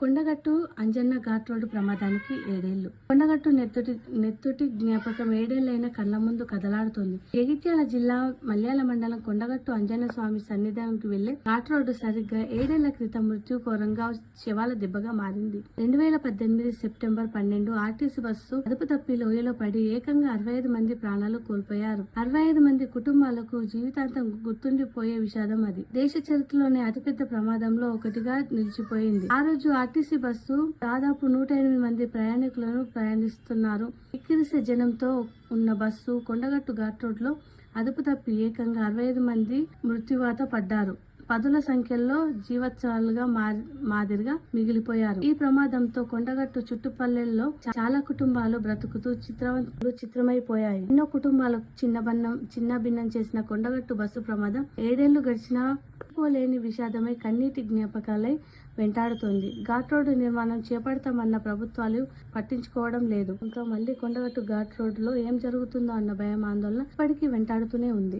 Kondagattu Anjanna ghat road ప్రమాదానికి ఏడేళ్ళు. కొండగట్టు నెత్తుటి నెత్తుటి జ్ఞాపకం ఏడేళ్ళైన కళ్ళ ముందు కదలాడుతోంది. జగిత్యాల జిల్లా మల్యాల మండలం కొండగట్టు అంజన్న స్వామి సన్నిధానానికి వెళ్ళే ఘాట్ రోడ్డు సరిగ్గా ఏడేళ్ళ క్రితం మృత్యుకోరంగా శవాల దెబ్బగా మారింది. రెండు వేల పద్దెనిమిది సెప్టెంబర్ పన్నెండు ఆర్టీసీ బస్సు అదుపు తప్పి లోయలో పడి ఏకంగా అరవై ఐదు మంది ప్రాణాలు కోల్పోయారు. అరవై ఐదు మంది కుటుంబాలకు జీవితాంతం గుర్తుండిపోయే విషాదం అది. దేశ చరిత్రలోనే అతిపెద్ద ప్రమాదంలో ఒకటిగా నిలిచిపోయింది. ఆ రోజు ఆర్టీసీ బస్సు దాదాపు నూట ఎనిమిది మంది ప్రయాణికులను ప్రయాణిస్తున్నారు. ఎక్కిరిసే జనంతో ఉన్న బస్సు కొండగట్టు ఘాట్ రోడ్లో అదుపు తప్పి ఏకంగా అరవై ఐదు మంది మృత్యువాత పడ్డారు. పదుల సంఖ్యలో జీవత్సవాలుగా మాదిరిగా మిగిలిపోయారు. ఈ ప్రమాదంతో కొండగట్టు చుట్టుపల్లెల్లో చాలా కుటుంబాలు బ్రతుకుతూ చిత్రవంతులు చిత్రమైపోయాయి. ఎన్నో కుటుంబాలకు చిన్న భిన్నం చేసిన కొండగట్టు బస్సు ప్రమాదం ఏడేళ్ళు గడిచినా లేని విషాదమై కన్నీటి జ్ఞాపకాలై వెంటాడుతోంది. ఘాట్ రోడ్డు నిర్మాణం చేపడతామన్న ప్రభుత్వాలు పట్టించుకోవడం లేదు. ఇంకా మళ్ళీ కొండగట్టు ఘాట్ రోడ్డులో ఏం జరుగుతుందో అన్న భయం ఆందోళన ఇప్పటికీ వెంటాడుతూనే ఉంది.